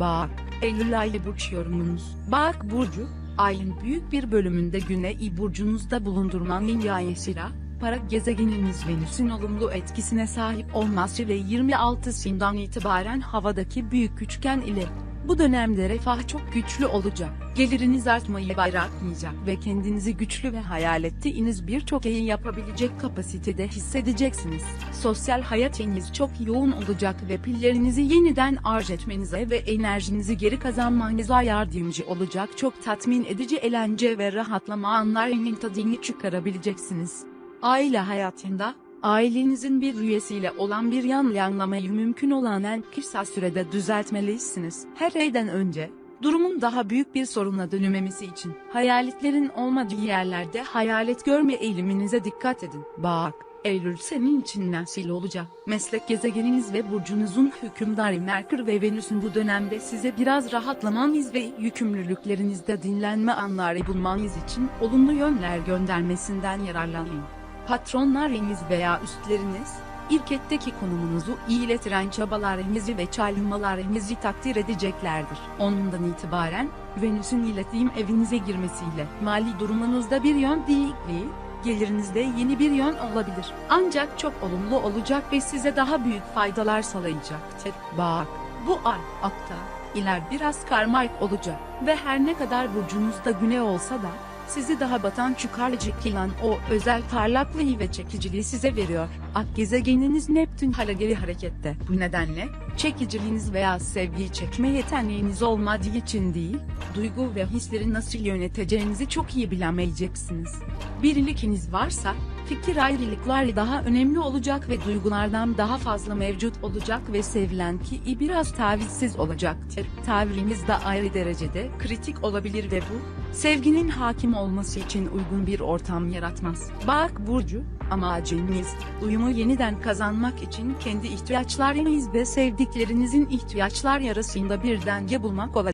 Bak, Eylül ayı burç yorumunuz. Bak burcu, ayın büyük bir bölümünde güney burcunuzda bulundurman hikayesiyle, para gezegeniniz Venüs'ün olumlu etkisine sahip olması ve 26'sından itibaren havadaki büyük üçgen ile bu dönemde refah çok güçlü olacak. Geliriniz artmayı bırakmayacak ve kendinizi güçlü ve hayal ettiğiniz birçok şeyi yapabilecek kapasitede hissedeceksiniz. Sosyal hayatınız çok yoğun olacak ve pillerinizi yeniden arz etmenize ve enerjinizi geri kazanmanıza yardımcı olacak çok tatmin edici eğlence ve rahatlama anlarının tadını çıkarabileceksiniz. Aile hayatında, ailenizin bir üyesiyle olan bir yanlamayı mümkün olan en kısa sürede düzeltmelisiniz. Her şeyden önce, durumun daha büyük bir soruna dönmemesi için, hayaletlerin olmadığı yerlerde hayalet görme eğiliminize dikkat edin. Bak, Eylül senin için nasıl olacak? Meslek gezegeniniz ve burcunuzun hükümdarı Merkür ve Venüs'ün bu dönemde size biraz rahatlamanız ve yükümlülüklerinizde dinlenme anları bulmanız için olumlu yönler göndermesinden yararlanın. Patronlarınız veya üstleriniz, İrketteki konumunuzu iyileştiren çabalarınızı ve çalışmalarınızı takdir edeceklerdir. Ondan itibaren, Venüs'ün iletişim evinize girmesiyle mali durumunuzda bir yön değişikliği, gelirinizde yeni bir yön olabilir. Ancak çok olumlu olacak ve size daha büyük faydalar sağlayacaktır. Bak, bu ay, akta, iler biraz karmaik olacak ve her ne kadar burcunuzda güney olsa da, sizi daha batan çıkarcı kılan o özel parlaklığı ve çekiciliği size veriyor. Ak gezegeniniz Neptün hala geri harekette. Bu nedenle, çekiciliğiniz veya sevgiyi çekme yeteneğiniz olmadığı için değil, duygu ve hisleri nasıl yöneteceğinizi çok iyi bilemeyeceksiniz. Bir ilikiniz varsa, fikir ayrılıkları daha önemli olacak ve duygulardan daha fazla mevcut olacak ve sevilen ki biraz tavizsiz olacaktır. Tavrınız da ayrı derecede kritik olabilir ve bu, sevginin hakim olması için uygun bir ortam yaratmaz. Bak Burcu, amacınız, uyumu yeniden kazanmak için kendi ihtiyaçlarınız ve sevdiklerinizin ihtiyaçlar arasında bir denge bulmak olacak.